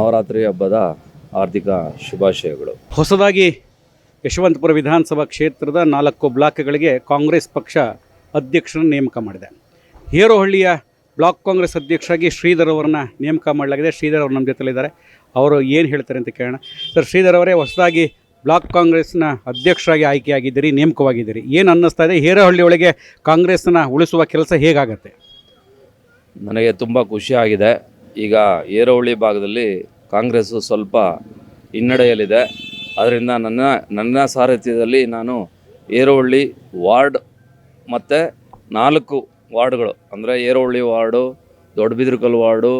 ನವರಾತ್ರಿ ಹಬ್ಬದ ಹಾರ್ದಿಕ ಶುಭಾಶಯಗಳು. ಹೊಸದಾಗಿ ಯಶವಂತಪುರ ವಿಧಾನಸಭಾ ಕ್ಷೇತ್ರದ ನಾಲ್ಕು ಬ್ಲಾಕ್ಗಳಿಗೆ ಕಾಂಗ್ರೆಸ್ ಪಕ್ಷ ಅಧ್ಯಕ್ಷರನ್ನು ನೇಮಕ ಮಾಡಿದೆ. ಹೇರೋಹಳ್ಳಿಯ ಬ್ಲಾಕ್ ಕಾಂಗ್ರೆಸ್ ಅಧ್ಯಕ್ಷರಾಗಿ ಶ್ರೀಧರ್ ಅವರನ್ನ ನೇಮಕ ಮಾಡಲಾಗಿದೆ. ಶ್ರೀಧರ್ ಅವರು ನಮ್ಮ ಜೊತೆಲಿದ್ದಾರೆ. ಅವರು ಏನು ಹೇಳ್ತಾರೆ ಅಂತ ಕೇಳೋಣ. ಸರ್ ಶ್ರೀಧರ್ ಅವರೇ ಹೊಸದಾಗಿ ಬ್ಲಾಕ್ ಕಾಂಗ್ರೆಸ್ನ ಅಧ್ಯಕ್ಷರಾಗಿ ಆಯ್ಕೆಯಾಗಿದ್ದೀರಿ ನೇಮಕವಾಗಿದ್ದೀರಿ. ಏನು ಅನ್ನಿಸ್ತಾ ಇದೆ? ಹೇರಹಳ್ಳಿ ಒಳಗೆ ಕಾಂಗ್ರೆಸ್ನ ಉಳಿಸುವ ಕೆಲಸ ಹೇಗಾಗತ್ತೆ? ನನಗೆ ತುಂಬ ಖುಷಿಯಾಗಿದೆ ಈಗ ಏರೋಹಳ್ಳಿ ಭಾಗದಲ್ಲಿ ಕಾಂಗ್ರೆಸ್ಸು ಸ್ವಲ್ಪ ಹಿನ್ನಡೆಯಲ್ಲಿದೆ. ಅದರಿಂದ ನನ್ನ ನನ್ನ ಸಾರಥ್ಯದಲ್ಲಿ ನಾನು ಏರೋಹಳ್ಳಿ ವಾರ್ಡ್ ಮತ್ತು ನಾಲ್ಕು ವಾರ್ಡ್ಗಳು. ಅಂದರೆ Herohalli ward, Doddabidarakal ward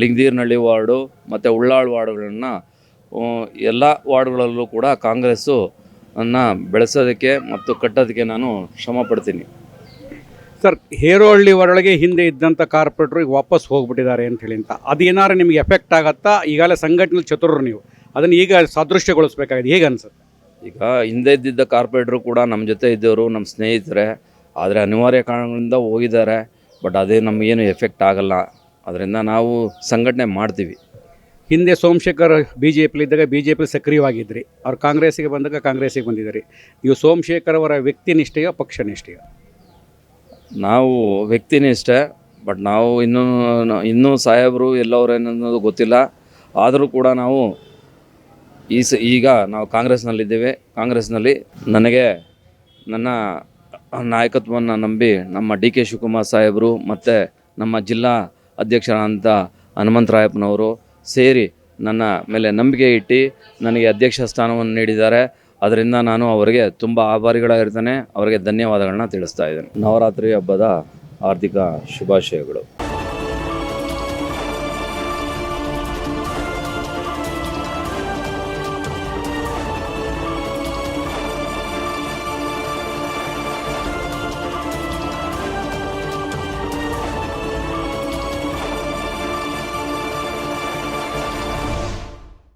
Lingadheeranahalli ward ಮತ್ತು ಉಳ್ಳಾಳ್ ವಾರ್ಡ್ಗಳನ್ನು ಎಲ್ಲ ವಾರ್ಡ್ಗಳಲ್ಲೂ ಕೂಡ ಕಾಂಗ್ರೆಸ್ಸು ಅನ್ನು ಬೆಳೆಸೋದಕ್ಕೆ ಮತ್ತು ಕಟ್ಟೋದಕ್ಕೆ ನಾನು ಶ್ರಮ ಪಡ್ತೀನಿ. ಸರ್ ಹೇರೋಹಳ್ಳಿ ಒಳಗೆ ಹಿಂದೆ ಇದ್ದಂಥ ಕಾರ್ಪೊರೇಟ್ರು ಈಗ ವಾಪಸ್ ಹೋಗ್ಬಿಟ್ಟಿದ್ದಾರೆ ಅಂತ ಹೇಳಿ ಅಂತ. ಅದೇನಾರು ನಿಮಗೆ ಎಫೆಕ್ಟ್ ಆಗತ್ತಾ? ಈಗಾಗಲೇ ಸಂಘಟನೆ ಚತುರರು ನೀವು. ಅದನ್ನು ಈಗ ಸದೃಶ್ಯಗೊಳಿಸ್ಬೇಕಾಗಿದೆ. ಹೇಗೆ ಅನ್ಸುತ್ತೆ? ಈಗ ಹಿಂದೆ ಇದ್ದಿದ್ದ ಕಾರ್ಪೊರೇಟ್ರು ಕೂಡ ನಮ್ಮ ಜೊತೆ ಇದ್ದವರು ನಮ್ಮ ಸ್ನೇಹಿತರೆ. ಆದರೆ ಅನಿವಾರ್ಯ ಕಾರಣಗಳಿಂದ ಹೋಗಿದ್ದಾರೆ. ಬಟ್ ಅದೇ ನಮಗೇನು ಎಫೆಕ್ಟ್ ಆಗಲ್ಲ. ಅದರಿಂದ ನಾವು ಸಂಘಟನೆ ಮಾಡ್ತೀವಿ. ಹಿಂದೆ ಸೋಮಶೇಖರ್ ಬಿ ಜೆ ಪಿಲಿದ್ದಾಗ ಬಿ ಜೆ ಪಿಲಿ ಸಕ್ರಿಯವಾಗಿದ್ರಿ. ಅವ್ರು ಕಾಂಗ್ರೆಸ್ಸಿಗೆ ಬಂದಾಗ ಕಾಂಗ್ರೆಸ್ಸಿಗೆ ಬಂದಿದ್ದಾರೆ. ನೀವು ಸೋಮಶೇಖರ್ ಅವರ ವ್ಯಕ್ತಿ ನಿಷ್ಠೆಯೋ ಪಕ್ಷ ಪಕ್ಷನಿಷ್ಠೆಯೋ ನಾವು ವ್ಯಕ್ತಿನಿಷ್ಠೆ ಬಟ್ ನಾವು ಇನ್ನೂ ಇನ್ನೂ ಸಾಹೇಬರು ಎಲ್ಲವ್ರೇನನ್ನೋದು ಗೊತ್ತಿಲ್ಲ. ಆದರೂ ಕೂಡ ನಾವು ಈ ಸ, ಈಗ ನಾವು ಕಾಂಗ್ರೆಸ್ನಲ್ಲಿದ್ದೇವೆ. ಕಾಂಗ್ರೆಸ್ನಲ್ಲಿ ನನಗೆ ನನ್ನ ನಾಯಕತ್ವವನ್ನು ನಂಬಿ ನಮ್ಮ ಡಿ ಕೆ ಶಿವಕುಮಾರ್ ಸಾಹೇಬರು ಮತ್ತು ನಮ್ಮ ಜಿಲ್ಲಾ ಅಧ್ಯಕ್ಷರಾದಂಥ ಹನುಮಂತರಾಯಪ್ಪನವರು ಸೇರಿ ನನ್ನ ಮೇಲೆ ನಂಬಿಕೆ ಇಟ್ಟು ನನಗೆ ಅಧ್ಯಕ್ಷ ಸ್ಥಾನವನ್ನು ನೀಡಿದ್ದಾರೆ. ಅದರಿಂದ ನಾನು ಅವರಿಗೆ ತುಂಬ ಆಭಾರಿಗಳಾಗಿರ್ತೇನೆ. ಅವರಿಗೆ ಧನ್ಯವಾದಗಳನ್ನ ತಿಳಿಸ್ತಾ ಇದ್ದೇನೆ. ನವರಾತ್ರಿ ಹಬ್ಬದ ಹಾರ್ದಿಕ ಶುಭಾಶಯಗಳು.